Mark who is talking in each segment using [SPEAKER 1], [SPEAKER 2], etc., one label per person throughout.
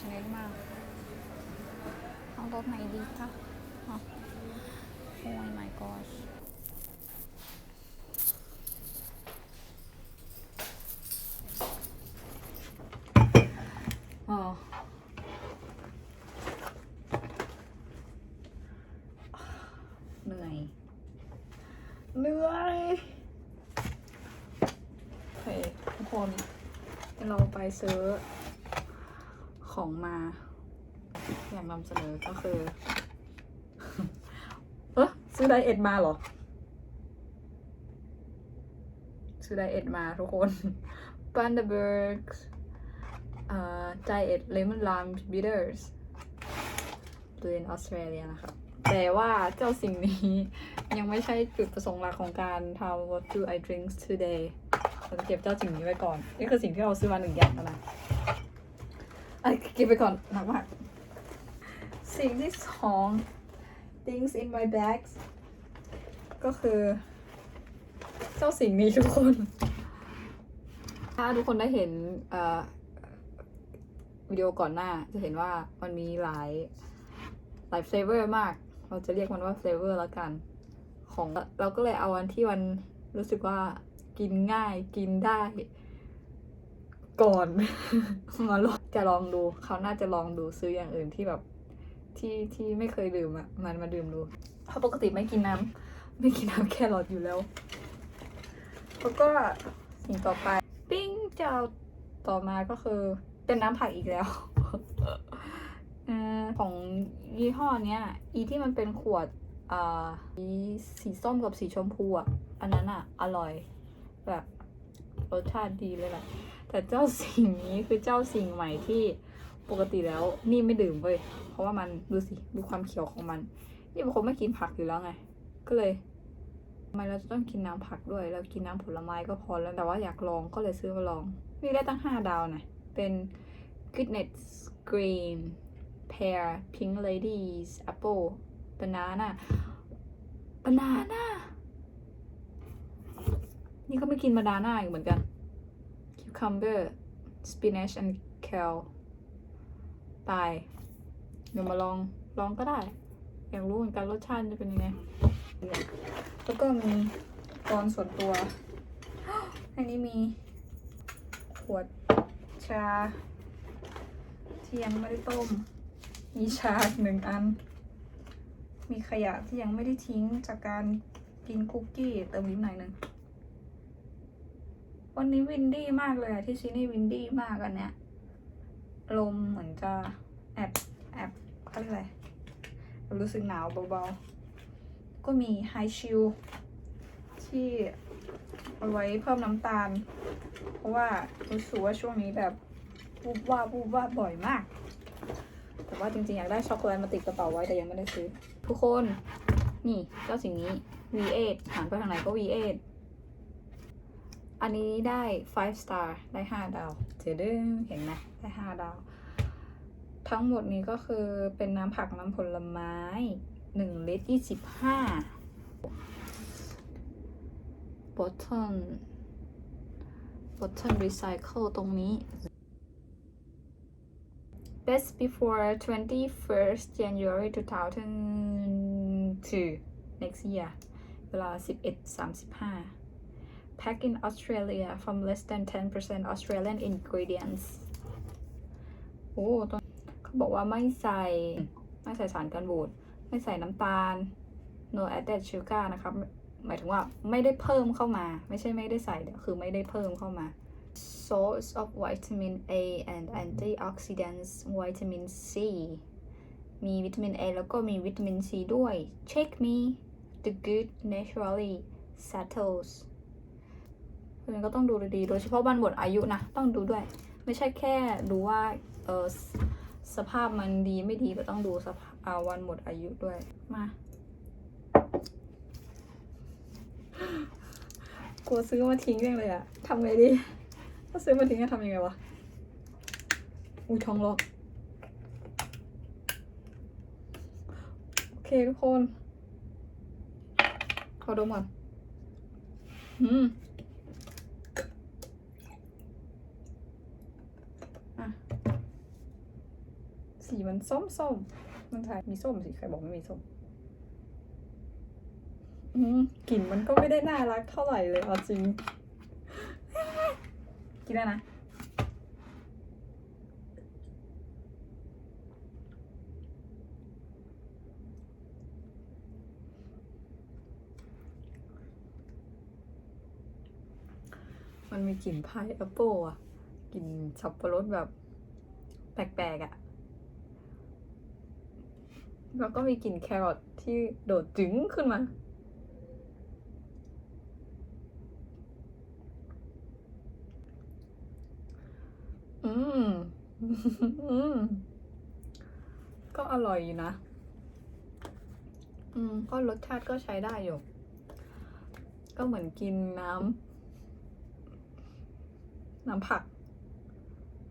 [SPEAKER 1] ชนิดมากเอารถไหนดีคะอ๋อโอ้ my gosh อ๋อเหนื่อย เหนื่อยโอเคทุกคน เราไปซื้อ ของมา อยากนำเสนอก็คือ เออซื้อไดเอทมาเหรอ ซื้อไดเอทมาทุกคน b a n d e r b e r g เอ่อ Diet Lemon Lime Bitters ดูในออสเตรเลียนะครับแต่ว่าเจ้าสิ่งนี้ยังไม่ใช่จุดประสงค์หลักของการทำ What do I drink today เราจะเก็บเจ้าสิ่งนี้ไว้ก่อน นี่คือสิ่งที่เราซื้อมาหนึ่งอย่างแล้วนะ อ้เก็บไปก่อนหนักมาก สิ่งที่สอง things in my bags ก็คือ เจ้าสิ่งนี้ทุกคน ถ้าทุกคนได้เห็นเอ่อวิดีโอก่อนหน้าจะเห็นว่ามันมีหลาย หลายเฟลเวอร์มาก เราจะเรียกมันว่าเฟลเวอร์แล้วกัน ของเราก็เลยเอาอันที่มันรู้สึกว่ากินง่ายกินได้ ก่อน มาลองจะลองดูเขาน่าจะลองดูซื้ออย่างอื่นที่แบบที่ที่ไม่เคยดื่มอะมันมาดื่มดูเพราะปกติไม่กินน้ำไม่กินน้ำแครอทอยู่แล้วแล้วก็สิ่งต่อไป ปิ้งจะเอาต่อมาก็คือเป็นน้ำผักอีกแล้วอของยี่ห้อเนี้ย อีที่มันเป็นขวดอ่าสีส้มกับสีชมพูอะ อันนั้นอะ อร่อย แบบรสชาติดีเลยแหละ แต่เจ้าสิ่งนี้คือเจ้าสิ่งใหม่ที่ปกติแล้วนี่ไม่ดื่มเว้ยเพราะว่ามันดูสิดูความเขียวของมัน นี่เป็นคนไม่กินผักอยู่แล้วไง ก็เลยทำไมเราจะต้องกินน้ำผักด้วย เรากินน้ำผลไม้ก็พอแล้วแต่ว่าอยากลองก็เลยซื้อมาลอง นี่ได้ตั้งห้าดาวนะเป็น goodness green pear pink ladies apple banana banana นี่ก็ไม่กินบานาน่าอีกเหมือนกัน cucumber spinach and kale ตายเดี๋ยวมาลอง ลองก็ได้ อยากรู้เหมือนกันรสชาติจะเป็นยังไง แล้วก็มีตอนส่วนตัว อันนี้มี ขวดชา ที่ยังไม่ได้ต้ม มีชาหนึ่งอัน มีขยะที่ยังไม่ได้ทิ้งจากการกินคุกกี้เติมนิดหน่อยหนึ่ง วันนี้วินดี้มากเลยที่ซินี่วินดี้มากอันเนี้ย ลมเหมือนจะแอบแอบเขาเรียกอะไรรู้สึกหนาวเบาๆ ก็มีไฮชิลที่เอาไว้เพิ่มน้ำตาล เพราะว่ารู้สึกว่าช่วงนี้แบบวูบว่าวูบว่าบบ่อยมาก แต่ว่าจริงๆ อยากได้ช็อกโกแลตมาติดกระเป๋าไว้แต่ยังไม่ได้ซื้อ ทุกคน นี่เจ้าสิ่งนี้ V8 หันไปทางไหนก็ V8 อันนี้ได้ 5 star ได้ 5 ดาวเจ๋ดึงเห็นไหมได้ 5 ดาว ทั้งหมดนี้ก็คือเป็นน้ำผักน้ำผลไม้ 1 ลิตร 25 bottle bottle recycle ตรงนี้ best before 21st January 2002 next year เวลา 11.35 packed in Australia from less than 10% Australian ingredients โอ้ตอนเขาบอกว่าไม่ใส่ ไม่ใส่สารกันบูด ไม่ใส่น้ำตาล no added sugar นะครับ หมายถึงว่าไม่ได้เพิ่มเข้ามา ไม่ใช่ไม่ได้ใส่คือไม่ได้เพิ่มเข้ามา source of vitamin A and antioxidants vitamin C มีวิตามิน A แล้วก็มีวิตามิน C ด้วย check me the good naturally settles มันก็ต้องดูดีๆ โดยเฉพาะวันหมดอายุนะ ต้องดูด้วย ไม่ใช่แค่ดูว่าเออสภาพมันดีไม่ดีแต่ต้องดูสภาพวันหมดอายุด้วย มากลัวซื้อมาทิ้งจังเลยอะทำไงดี ถ้าซื้อมาทิ้งจะทำยังไงวะ อุ้ยท้องร้องโอเคทุกคน ขอดมก่อนอืม มันส้มส้มๆมันใช่มีส้มสิใครบอกไม่มีส้มอืมกลิ่นมันก็ไม่ได้น่ารักเท่าไหร่เลยเอาจริง กินได้นะมันมีกลิ่นพายแอปเปิลอะกลิ่นสับปะรดแบบ แปลกๆอะ แล้วก็มีกลิ่นแครอทที่โดดจึ้งขึ้นมา อืมอืมก็อร่อยอยู่นะ อืม ก็รสชาติก็ใช้ได้อยู่ ก็เหมือนกินน้ำ น้ำผัก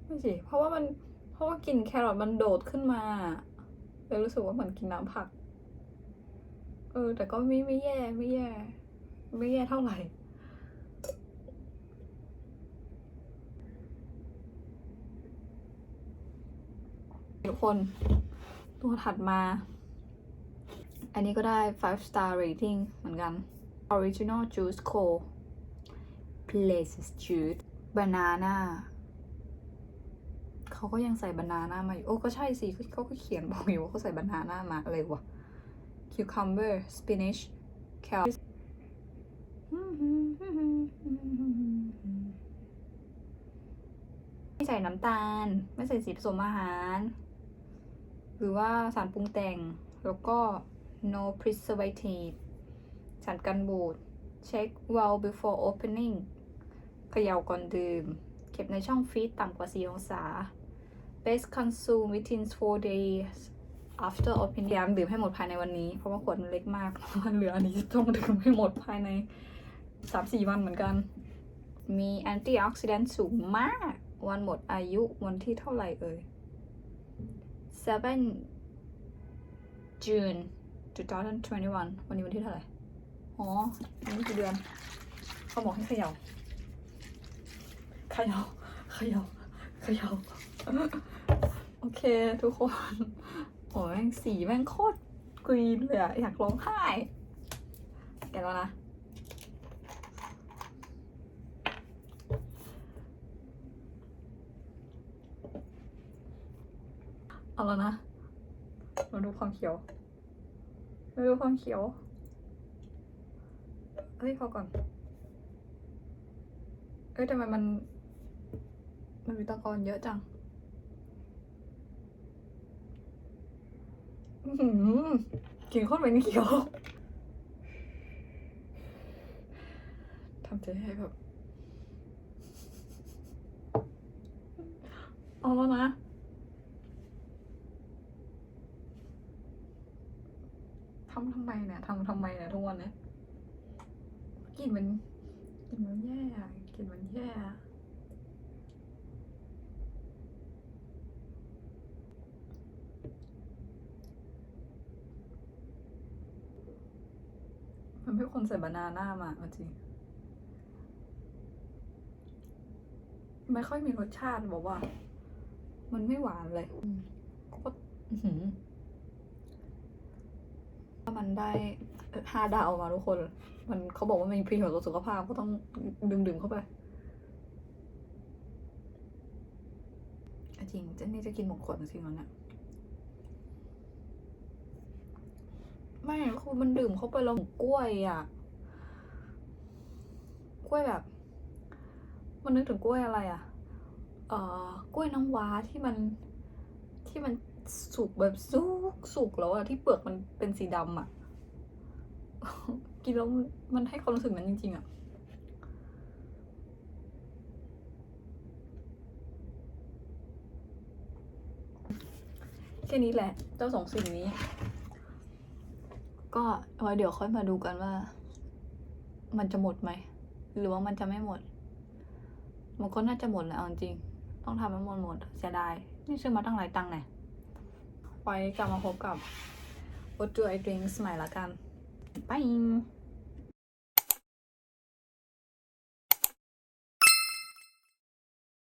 [SPEAKER 1] ไม่สิ เพราะว่ามัน เพราะว่ากินแครอทมันโดดขึ้นมา เลยรู้สึกว่าเหมือนกินน้ำผัก เออ แต่ก็ไม่ไม่แย่ไม่แย่ ไม่แย่เท่าไหร่ทุกคน ตัวถัดมา อันนี้ก็ได้ five star rating เหมือนกัน original juice co places juice banana เขาก็ยังใส่บานาน่ามาอยู่โอ้ก็ใช่สิเขาก็เขียนบอกอยู่ว่าเขาใส่บานาน่ามาอะไรวะ cucumber spinach carrot ไม่ใส่น้ำตาล ไม่ใส่สีผสมอาหาร หรือว่าสารปรุงแต่ง แล้วก็ no preservative สารกันบูด check well before opening เขย่าก่อนดื่ม เก็บในช่องฟรีซต่ำกว่า 4 องศา best consume within 4 days after opening พยายามดื่มให้หมดภายในวันนี้ เพราะว่าขวดมันเล็กมากมันเหลืออันนี้ต้องดื่มให้หมดภายใน 3-4 วันเหมือนกัน มีแอนตี้ออกซิแดนต์สูงมาก วันหมดอายุวันที่เท่าไหร่เอ่ย 7 June 2021 วันนี้วันที่เท่าไหร่ อ๋อวันนี้กี่เดือน เขาบอกให้เขย่าเขย่าเขย่า ขย่าโอเคทุกคน โอ้ยแม่งสีแม่งโคตรกรีนเลยอะอยากร้องไห้ แกะแล้วนะ เอาแล้วนะเราดูความเขียวเราดูความเขียว เฮ้ยพอก่อน เอ้ยทำไมมัน มันมีตะกอนเยอะจังอื้อหือกินโคตรเป็นเขียวทำใจให้แบบเอาแล้วนะทำทำไมเนี่ยทำทำไมเนี่ยทุกวันเนี่ยกลิ่นมันกลิ่นมันแย่อะกลิ่นมันแย่ อะมันไม่ควรใส่บานาน่ามาเอาจริง ไม่ค่อยมีรสชาติบอกว่า มันไม่หวานเลยอืมก็อื้อหือถ้ามันได้ห้าดาวมาทุกคน มันเขาบอกว่ามันมีประโยชน์ต่อสุขภาพก็ต้องดื่มดื่มๆเข้าไปอะจริงเจนนี่จะกินหมดขวดจริงๆแล้วเนี่ย ไม่คือมันดื่มเข้าไปแล้วเหมือนกล้วยอะ กล้วยแบบ มันนึกถึงกล้วยอะไรอะ เอ่อกล้วยน้ำว้าที่มันที่มันสุกแบบสุกสุกแล้วอะที่เปลือกมันเป็นสีดำอะกินแล้วมันมันให้ความรู้สึกนั้นจริงๆอะแค่นี้แหละ เจ้าสองสิ่งนี้ ก็เอาไว้เดี๋ยวค่อยมาดูกันว่า มันจะหมดไหม หรือว่ามันจะไม่หมด มันก็น่าจะหมดแหละเอาจริง ต้องทำให้หมดหมดเสียดาย นี่ซื้อมาตั้งหลายตังค์เนี่ยไว้กลับมาพบกับ What do I drink ใหม่ละกัน ไป